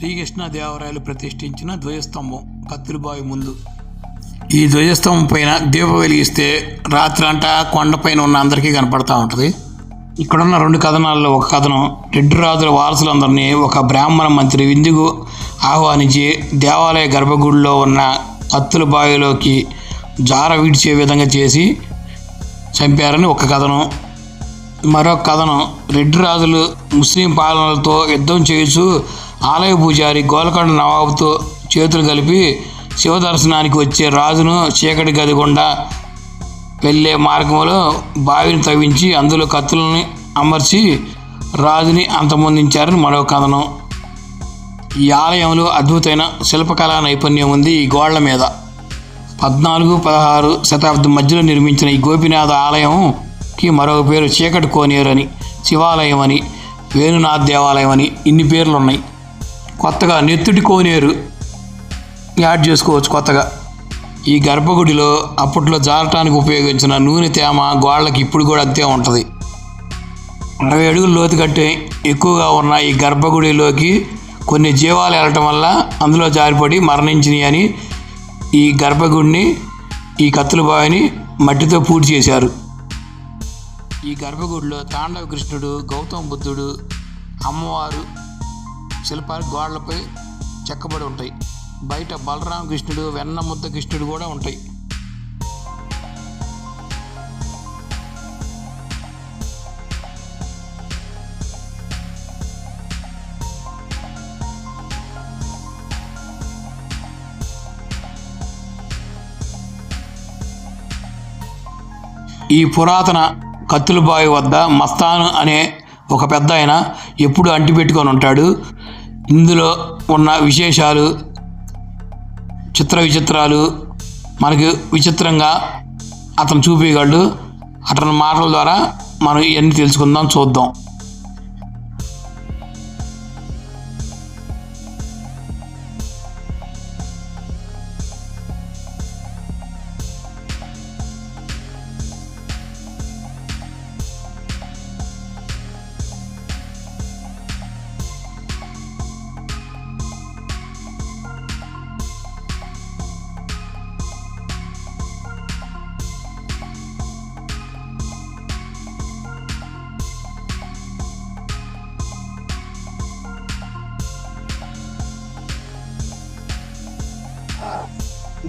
శ్రీకృష్ణదేవరాయలు ప్రతిష్ఠించిన ధ్వజస్తంభం కత్తిరిబావి ముందు. ఈ ధ్వజస్తంభం పైన దీపం వెలిగిస్తే రాత్రంతా కొండపైన ఉన్న అందరికీ కనపడతా ఉంటుంది. ఇక్కడున్న రెండు కథనాల్లో ఒక కథనం రెడ్డి రాజుల వారసులందరినీ ఒక బ్రాహ్మణ మంత్రి విందుకు ఆహ్వానించి దేవాలయ గర్భగుడిలో ఉన్న కత్తుల బావిలోకి జార విడిచే విధంగా చేసి చంపారని ఒక కథనం. మరొక కథనం రెడ్డి రాజులు ముస్లిం పాలనలతో యుద్ధం చేస్తూ ఆలయ పూజారి గోల్కొండ నవాబుతో చేతులు కలిపి శివ దర్శనానికి వచ్చే రాజును చీకటి గది గుండా వెళ్ళే మార్గంలో బావిని తవ్వించి అందులో కత్తులని అమర్చి రాజుని అంతమొందించారని మరో కథనం. ఈ ఆలయంలో అద్భుతమైన శిల్పకళా నైపుణ్యం ఉంది ఈ గోళ్ళ మీద. పద్నాలుగు పదహారు శతాబ్దం మధ్యలో నిర్మించిన ఈ గోపినాథ ఆలయంకి మరొక పేరు చీకటి కోనేరు అని శివాలయం అని వేణునాథ్ దేవాలయం అని ఇన్ని పేర్లు ఉన్నాయి కొత్తగా నెత్తుటి కోనేరు యాడ్ చేసుకోవచ్చు కొత్తగా. ఈ గర్భగుడిలో అప్పట్లో జారటానికి ఉపయోగించిన నూనె తేమ గోళ్ళకి ఇప్పుడు కూడా అంతే ఉంటుంది. అరవై అడుగుల లోతు కంటే ఎక్కువగా ఉన్న ఈ గర్భగుడిలోకి కొన్ని జీవాలు వెళ్ళటం వల్ల అందులో జారిపడి మరణించినాయి అని ఈ గర్భగుడిని ఈ కత్తుల బావిని మట్టితో పూర్తి చేశారు. ఈ గర్భగుడిలో తాండవ కృష్ణుడు గౌతమ బుద్ధుడు అమ్మవారు శిల్పాలు గోడలపై చెక్కబడి ఉంటాయి. బయట బలరామ కృష్ణుడు వెన్న ముద్ద కృష్ణుడు కూడా ఉంటాయి. ఈ పురాతన కత్తులబావి వద్ద మస్తాను అనే ఒక పెద్ద ఆయన ఎప్పుడు అంటిపెట్టుకొని ఉంటాడు. ఇందులో ఉన్న విశేషాలు చిత్ర విచిత్రాలు మనకి విచిత్రంగా అతను చూపించగలడు అతని మాటల ద్వారా మనం ఇవన్నీ తెలుసుకుందాం చూద్దాం.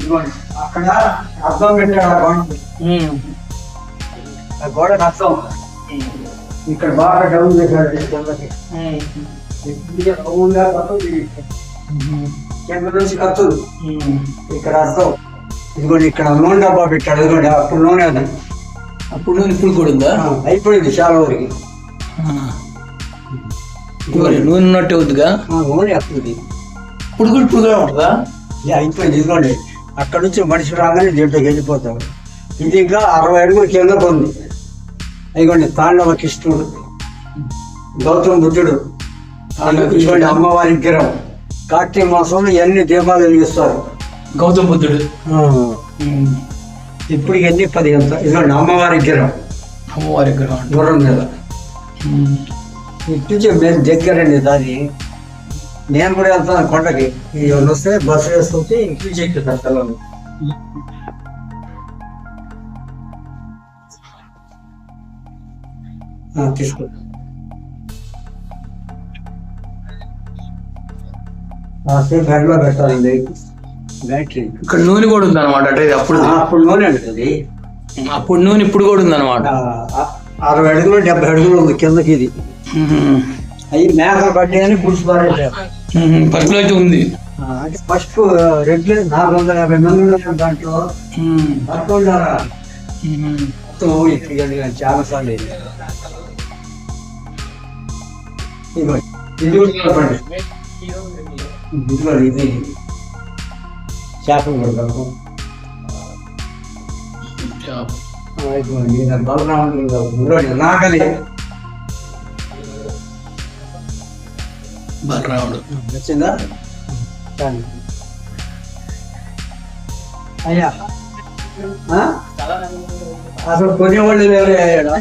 ఇదిగోండి. అక్కడ అర్థం పెట్టాడు ఆ గోడ. ఆ గోడకు అర్థం ఇక్కడ బాగా డౌన్ చేశాడు కింద నుంచి కత్తులు ఇక్కడ అర్థం. ఇదిగోండి ఇక్కడ నూనె డబ్బా పెట్టాడు. ఇదిగోండి అప్పుడు నూనె అది. అప్పుడు ఇప్పుడు కూడా ఉందా? అయిపోయింది చాలా వరకు. నూనె ఉన్నట్టే అవుతుందిగా ఆ, నూనె వస్తుంది. ఇప్పుడు కూడా ఇప్పుడు కూడా ఉంటుందా? ఇది అయిపోయింది. ఇదిగోండి. అక్కడ నుంచి మనిషి రాగానే దీంట్లోకి వెళ్ళిపోతాడు. ఇది ఇంకా అరవై అడుగుల కింద ఉంది ఇదిగోండి తాండవ కృష్ణుడు గౌతమ బుద్ధుడు ఇదిగోండి అమ్మవారి విగ్రహం. కార్తీక మాసంలో ఎన్ని దీపాలు వెలిగిస్తారు? గౌతమ బుద్ధుడు. ఇప్పుడు ఎన్ని? పది ఎంత ఇదిగోండి అమ్మవారి విగ్రహం. అమ్మవారి విగ్రహం గుర్రం మీద. ఇటు నుంచి మేము దగ్గరండి దాన్ని నేను కూడా వెళ్తాను కొండకి ఈ వస్తే బస్సు వేసుకుంటే నుంచి ఎక్కుతాను పిల్లలు తీసుకో. బెడ్లో పెట్టాలండి బ్యాటరీ. ఇక్కడ నూనె కూడా ఉందన్నమాట అంటే ఇది అప్పుడు అప్పుడు నూనె ఉంటుంది. అప్పుడు నూనె ఇప్పుడు కూడా ఉందన్నమాట. ఆ, అరవై అడుగులు డెబ్బై అడుగులు ఉంది కిందకి ఇది. అవి మేకలు పడ్డాయని పులుసు పారేసారు ఫస్ట్లో అయితే ఉంది. అంటే ఫస్ట్ రెడ్ నాలుగు వందల యాభై మంది ఉన్నారు దాంట్లో? మొత్తం ఇక్కడ చాలా సార్లు ఇది కూడా. ఇదిగో ఇది. చేపలు ఇది బలరాముడు నాగలి బలరాముడు వచ్చిందా అయ్యా. అసలు కొనేవాళ్ళు లేరు అయ్యాడు?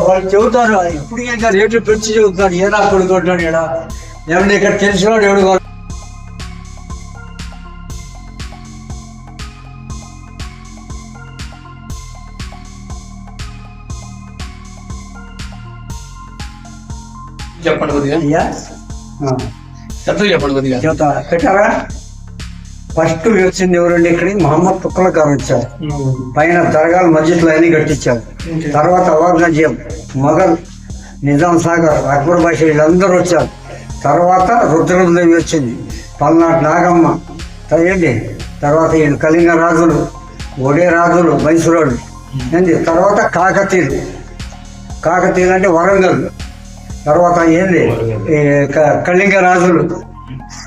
వాళ్ళు చెబుతారు ఇప్పుడు ఇంకా రేట్లు పెంచి చెబుతారు ఏడా కొడుకుంటాడు కొడుకు ఉంటాడు ఇక్కడ ఏమన్నా ఇక్కడ తెలిసినవాడు ఎవడు చెప్పండి కొద్దిగా. అయ్యా. చెప్తా చెప్పండి కొద్దిగా. చెబుతా. పెట్టారా ఫస్ట్ వచ్చింది ఎవరండి ఇక్కడికి? మహమ్మద్ తుక్కల గారు వచ్చారు. పైన దర్గాలు మస్జిద్లు అన్ని కట్టించారు. తర్వాత ఔరంగజేబ్ మొఘల్ నిజాం సాగర్ అక్బర్ బాషా వీళ్ళందరూ వచ్చారు. తర్వాత రుద్రదేవి వచ్చింది. పల్నాటి నాగమ్మ. ఏంటి? తర్వాత వీళ్ళు కళింగ రాజులు ఒడే రాజులు మైసూరోళ్ళు. ఏంటి? తర్వాత కాకతీయులు. కాకతీయులు అంటే వరంగల్. తర్వాత ఏంది? కళింగ రాజులు.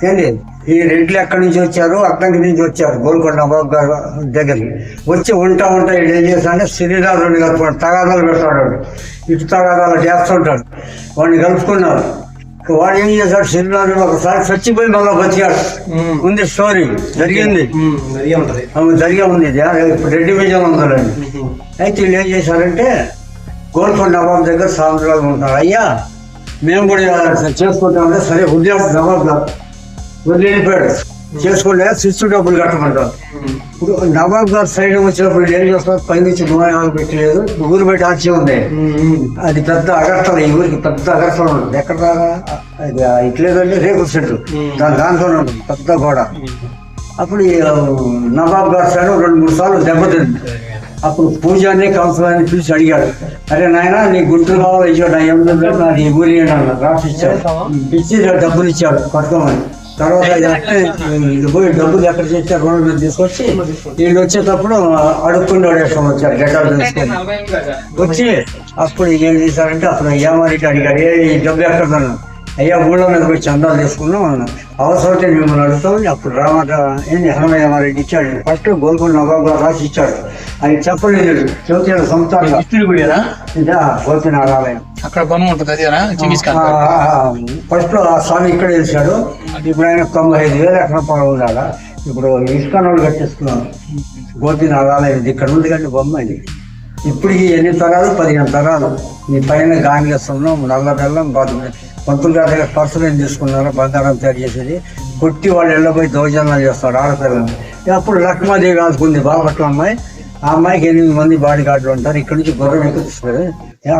ఏంది? ఈ రెడ్లు ఎక్కడి నుంచి వచ్చారు? అద్దంకి నుంచి వచ్చారు. గోల్కొండ బాబు గారు దగ్గరికి. వచ్చి ఉంటా ఉంటా వీడు ఏం చేస్తాడంటే శ్రీరాజుని కలుపుకుంటాడు తగాదాలు పెడతాడు. ఇటు తగాదాలు చేస్తుంటాడు. వాడిని కలుపుకున్నారు. వాడు ఏం చేశాడు? శ్రీరాజుడు ఒకసారి చచ్చిపోయి మళ్ళీ బతికాడు ఉంది స్టోరీ. జరిగింది. జరిగే ఉంది. ఇప్పుడు రెడ్డి విజయం ఉందండి. అయితే వీళ్ళు ఏం చేశారంటే గోల్కొండ నవాబ్ దగ్గర సాయంత్రాలు ఉంటారు. అయ్యా మేము కూడా చేసుకుంటామంటే సరే ఉద్యోగం నవాబ్ గారు వదిలిపోయాడు చేసుకుంటే శిస్తు డబ్బులు కట్టమంటారు. ఇప్పుడు నవాబ్ గారు సైడ్ వచ్చినప్పుడు ఏం చేస్తారు పైనుంచి దుమాయాలు పెట్టలేదు. ఊరు బయట ఆచి ఉంది. అది పెద్ద అగర్తల ఈ ఊరికి పెద్ద అగర్తల ఉంటుంది. ఎక్కడ దాకా? అది ఇట్లేదంటే రేకుల సెంటర్ దాని దాంట్లో ఉంటుంది పెద్ద గోడ. అప్పుడు నవాబ్ గారు సైడ్ రెండు మూడు సార్లు దెబ్బతింది. అప్పుడు పూజాన్ని కౌన్సిలర్ని పిలిచి అడిగాడు. అరే నాయన నీ గుంటూరు కావాలి? ఇచ్చాడు నాకు ఈ ఊరి అన్నాడు రాసి ఇచ్చాడు ఇచ్చి డబ్బులు ఇచ్చాడు పట్టుకోమని. తర్వాత పోయి డబ్బులు ఎక్కడ చేస్తే రోడ్డు మీద తీసుకొచ్చి వీళ్ళు వచ్చేటప్పుడు అడుక్కుని వేసుకొని వచ్చారు గడ్డలు తీసుకొని. వచ్చి అప్పుడు ఏం చేశారంటే అప్పుడు అయ్యామారికి అడిగారు ఏ ఈ డబ్బు ఎక్కడ అయ్యా ఊళ్ళో మీద పోయి చందాలు తీసుకున్నాం. అన్నాం అవసరం మిమ్మల్ని అడుగుతాం అప్పుడు రామట ఏంటి హనుమయ్యమారెడ్డి ఇచ్చాడు. ఫస్ట్ గోల్కొండ నవాబు రాసి ఇచ్చాడు. అది చెప్పలేదు. కూడా ఇదా గోపినాథ ఆలయం అక్కడ పన్ను ఉంటుంది అదేనా ఫస్ట్లో ఆ స్వామి ఇక్కడ వేసాడు ఇప్పుడు ఆయన తొంభై ఐదు వేల ఎకరం పొలం ఉండాల ఇప్పుడు ఇస్కాన్ వాళ్ళు కట్టేసుకున్నాను గోపినాథ ఆలయం ఇక్కడ ఉంది కానీ బొమ్మ ఇది. ఇప్పటికి ఎన్ని తరాలు? పదిహేను తరాలు. ఈ పైన గాంగేస్తున్నాం నల్ల బెల్లం బాధ పంతులు గారి దగ్గర పర్సులు ఏం తీసుకున్నారు బంగారం తయారు చేసేది. కొట్టి వాళ్ళు వెళ్ళబోయి దౌర్జన్యాలు చేస్తాడు ఆడపిల్లలు అప్పుడు లక్ష్మాదేవి ఆదుకుంది బాపట్ల అమ్మాయి. ఆ అమ్మాయికి ఎనిమిది మంది బాడీ గార్డులు ఉంటారు. ఇక్కడి నుంచి గుర్రం ఎక్కుతారు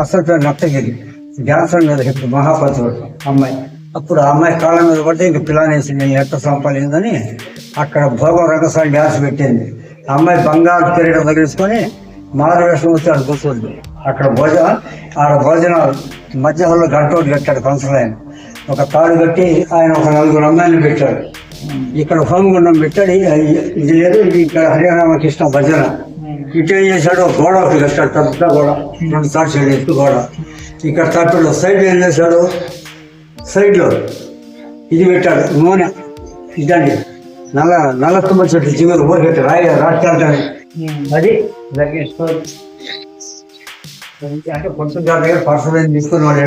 అసలు పేరు నత్తగిరి. డ్యాన్సర్ మీద చెప్పి మహాపతుడు అమ్మాయి. అప్పుడు ఆ అమ్మాయి కాళ్ళ మీద పడితే ఇంక పిల్లనేసి నేను ఎట్ట సంపాదిందని అక్కడ భోగం రంగస్వామి డ్యాన్స్ పెట్టింది. ఆ అమ్మాయి బంగారు పీరియడ్ తగిలించుకొని మారు వేషం వచ్చాడు కూర్చోండి అక్కడ భోజన ఆడ భోజనాలు మధ్యాహ్నంలో గంట ఒకటి కట్టాడు కౌన్సిలర్ ఆయన. ఒక తాడు కట్టి ఆయన ఒక నలుగురు అమ్మాయిని పెట్టాడు. ఇక్కడ హోమగుండం పెట్టాడు. ఇది- లేదు ఇది ఇక్కడ హరిరామకృష్ణ భజన. ఇటు ఏం చేశాడు గోడ ఒకటి కట్టాడు పెద్ద గోడ. రెండు సాక్షి ఎత్తు గోడ. ఇక్కడ తప్పాడు సైడ్ ఏం చేశాడు? సైడ్లో ఇది పెట్టాడు నూనె. ఇదండి. నల్ల నల్ల తుమ్మ చెట్టు జీవులు ఊరికెట్టి రాయి రాట్టాలని అది అంటే కొంచెం గారి దగ్గర పర్సనల్ తీసుకుని వాళ్ళు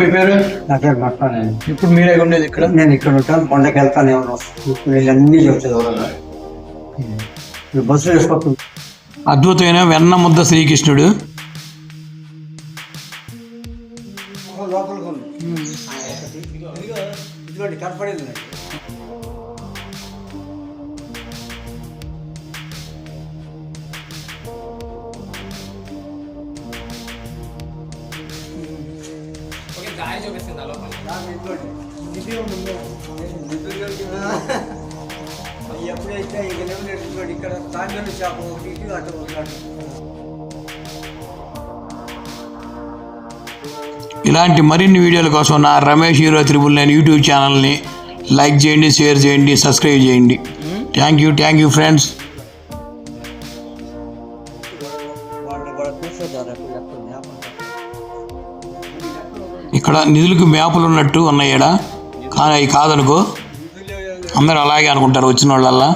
మీ పేరు? నా పేరు ఇప్పుడు మీరే ఉండేది ఇక్కడ? నేను ఇక్కడ ఉంటాను కొండకి వెళ్తాను ఏమన్నా వీళ్ళన్నీ ఎవరన్నా. బస్సు వేసుకోవచ్చు అద్భుతమైన వెన్న ముద్ద శ్రీకృష్ణుడు ఇదిగోండి కనపడేది ఎప్పుడైతే ఇక లేవు ఇక్కడ తాంగలు చేప ఒకటి ఇటు అటు ఒకటి అటు ఇలాంటి మరిన్ని వీడియోల కోసం నా Ramesh hero triple nine YouTube ఛానల్ని లైక్ చేయండి షేర్ చేయండి సబ్స్క్రైబ్ చేయండి. Thank you thank you friends ఇక్కడ నిధులకు మ్యాపులు ఉన్నట్టు ఉన్నాయి ఈడ. కానీ అవి కాదనుకో. అందరూ అలాగే అనుకుంటారు వచ్చిన వాళ్ళల్లా